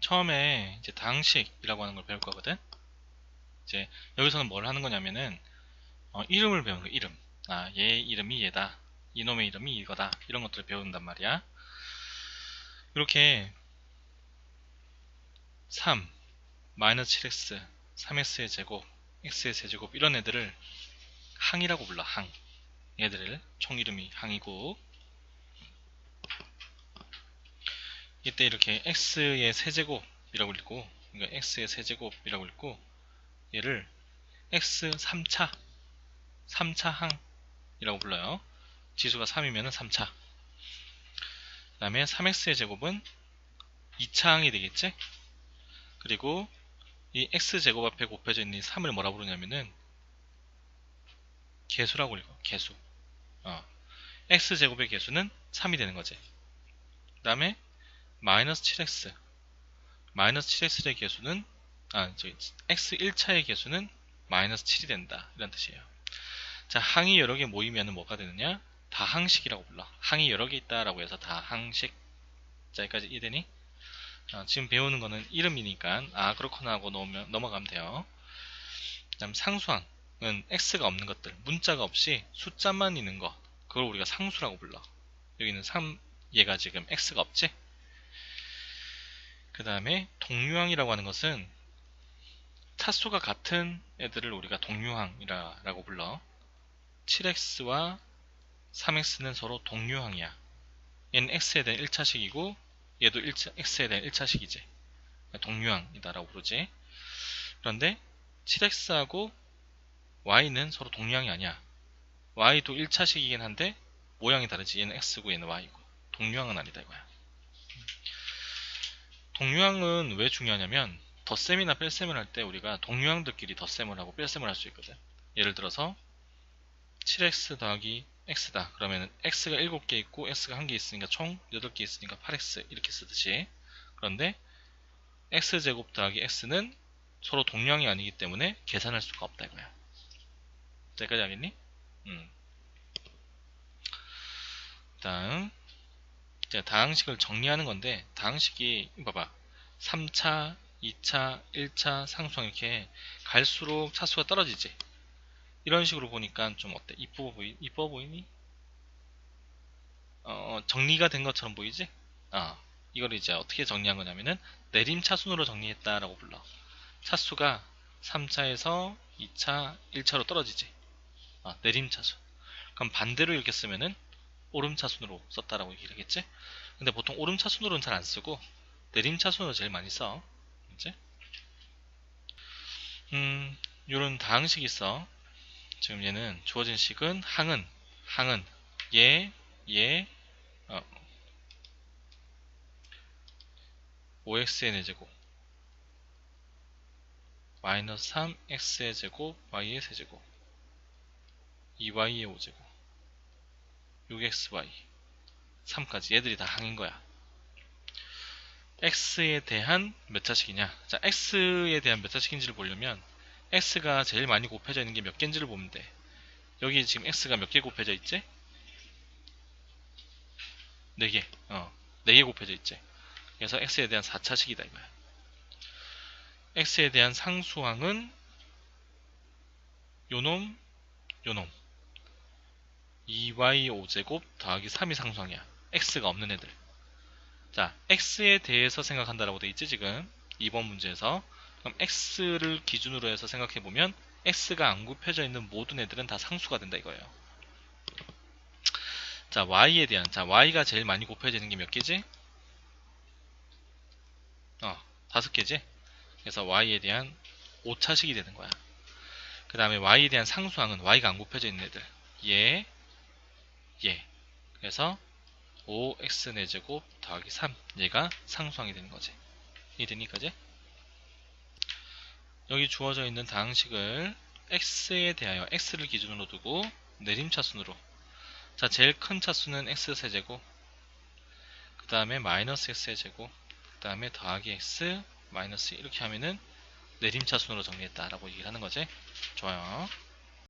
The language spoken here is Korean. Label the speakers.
Speaker 1: 처음에 이제 다항식이라고 하는 걸 배울 거거든. 이제 여기서는 뭘 하는 거냐면은 어, 이름을 배우는 거 이름. 아, 얘 이름이 얘다. 이놈의 이름이 이거다. 이런 것들을 배운단 말이야. 이렇게 3 마이너스 7x 3x의 제곱 x의 세제곱 이런 애들을 항이라고 불러 항 얘들을 총 이름이 항이고 이때 이렇게 x의 세제곱이라고 읽고 그러니까 x의 세제곱이라고 읽고 얘를 x 3차 3차 항이라고 불러요. 지수가 3이면 3차. 그 다음에 3x의 제곱은 2차 항이 되겠지? 그리고 이 x제곱 앞에 곱해져 있는 이 3을 뭐라 부르냐면은 개수라고 읽어 개수. 어. x제곱의 개수는 3이 되는 거지. 그 다음에 마이너스 7x 마이너스 7x의 개수는 아 저기 x 1차의 개수는 마이너스 7이 된다. 이런 뜻이에요. 자 항이 여러 개 모이면 뭐가 되느냐? 다항식이라고 불러. 항이 여러 개 있다라고 해서 다항식. 자 여기까지 이해되니? 어, 지금 배우는 거는 이름이니까. 아 그렇구나 하고 넘으면, 넘어가면 돼요. 그 다음 상수항은 x가 없는 것들. 문자가 없이 숫자만 있는 것 그걸 우리가 상수라고 불러. 여기는 3 얘가 지금 x가 없지 그 다음에 동류항이라고 하는 것은 차수가 같은 애들을 우리가 동류항이라고 불러. 7x와 3x는 서로 동류항이야. 얘는 x에 대한 1차식이고 얘도 1차, x에 대한 1차식이지. 동류항이다 라고 부르지. 그런데 7x하고 y는 서로 동류항이 아니야. Y도 1차식이긴 한데 모양이 다르지. 얘는 x고 얘는 y고. 동류항은 아니다 이거야 동류항은 왜 중요하냐면 덧셈이나 뺄셈을 할 때 우리가 동류항들끼리 덧셈을 하고 뺄셈을 할 수 있거든 예를 들어서 7x 더하기 x다 그러면 x가 7개 있고 x가 1개 있으니까 총 8개 있으니까 8x 이렇게 쓰듯이 그런데 x제곱 더하기 x는 서로 동량이 아니기 때문에 계산할 수가 없다 이거야 여기까지 알겠니? 음. 다음 이제 다항식을 정리하는 건데 다항식이 봐봐 3차, 2차, 1차, 상수항 이렇게 갈수록 차수가 떨어지지 이런 식으로 보니까 좀 어때? 이뻐 보이, 이뻐 보이니? 어, 정리가 된 것처럼 보이지? 아, 이걸 이제 어떻게 정리한 거냐면은 내림 차순으로 정리했다라고 불러. 차수가 3차에서 2차, 1차로 떨어지지. 아, 내림 차수. 그럼 반대로 이렇게 쓰면은 오름 차순으로 썼다라고 얘기를 하겠지? 근데 보통 오름 차순으로는 잘 안 쓰고 내림 차순으로 제일 많이 써. 이제 음, 요런 다항식이 있어. 지금 얘는 주어진 식은 항은 항은 얘, 얘, 어, 5xn의 제곱 마이너스 3x의 제곱 y의 세제곱 2y의 5제곱 6xy 3까지. 얘들이 다 항인 거야. X에 대한 몇 차식이냐? 자 x에 대한 몇 차식인지를 보려면 x가 제일 많이 곱해져 있는 게 몇 개인지를 보면 돼. 여기 지금 x가 몇 개 곱해져 있지? 4개. 어, 4개 곱해져 있지? 그래서 x에 대한 4차식이다 이거야 x에 대한 상수항은 요놈 요놈 2y5제곱 더하기 3이 상수항이야 x가 없는 애들 자 x에 대해서 생각한다라고 돼 있지 지금 2번 문제에서 그럼 x를 기준으로 해서 생각해 보면 x가 안 굽혀져 있는 모든 애들은 다 상수가 된다 이거예요. 자 y에 대한 자 y가 제일 많이 곱혀지는 게 몇 개지? 어 다섯 개지? 그래서 y에 대한 5차식이 되는 거야. 그 다음에 y에 대한 상수항은 y가 안 곱혀져 있는 애들 얘, 얘 그래서 5x 4제곱 더하기 3 얘가 상수항이 되는 거지. 이해되니까지? 여기 주어져 있는 다항식을 x에 대하여 x를 기준으로 두고 내림차순으로 자 제일 큰 차수는 x세제곱 그 다음에 마이너스 x세제곱 그 다음에 더하기 x 마이너스 이렇게 하면은 내림차순으로 정리했다 라고 얘기를 하는 거지 좋아요